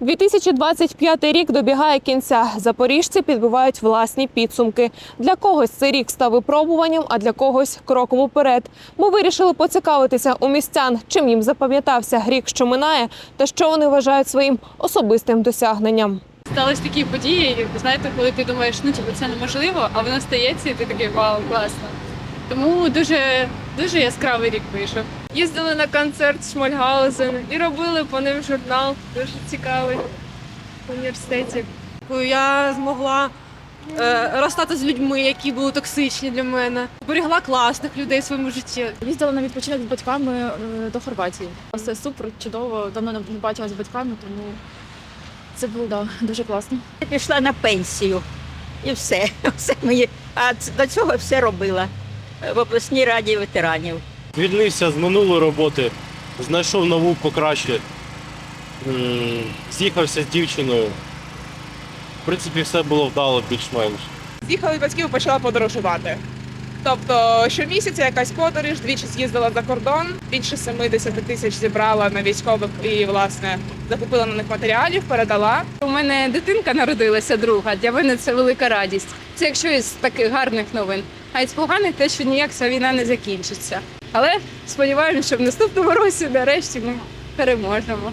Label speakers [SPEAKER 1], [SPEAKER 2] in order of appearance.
[SPEAKER 1] 2025 рік добігає кінця. Запоріжці підбивають власні підсумки. Для когось цей рік став випробуванням, а для когось кроком уперед. Ми вирішили поцікавитися у містян, чим їм запам'ятався рік, що минає, та що вони вважають своїм особистим досягненням.
[SPEAKER 2] Сталися такі події, знаєте, коли ти думаєш, ну типу, це неможливо, а воно стається, і ти такий вау, класно. Тому дуже дуже яскравий рік вийшов. Їздили на концерт Шмольгаузен і робили по ним журнал, дуже цікавий в університеті.
[SPEAKER 3] Я змогла е, розстати з людьми, які були токсичні для мене. Берегла класних людей в своєму житті.
[SPEAKER 4] Їздила на відпочинок з батьками е, до Хорватії. Все супер, чудово. Давно не бачилася з батьками, тому це було да, дуже класно.
[SPEAKER 5] Я пішла на пенсію і все. все мені. А до цього все робила в обласній раді ветеранів.
[SPEAKER 6] Звільнився з минулої роботи, знайшов нову покраще. З'їхався з дівчиною. В принципі, все було вдало більш-менш.
[SPEAKER 7] З'їхала від батьків і почала подорожувати. Тобто щомісяця якась подорож, двічі з'їздила за кордон, більше 70 тисяч зібрала на військових і власне закупила на них матеріалів, передала.
[SPEAKER 2] У мене дитинка народилася друга. Для мене це велика радість. Це якщо із таких гарних новин. А із поганих те, що ніяк ця війна не закінчиться. Але сподіваємося, що в наступному році нарешті ми переможемо.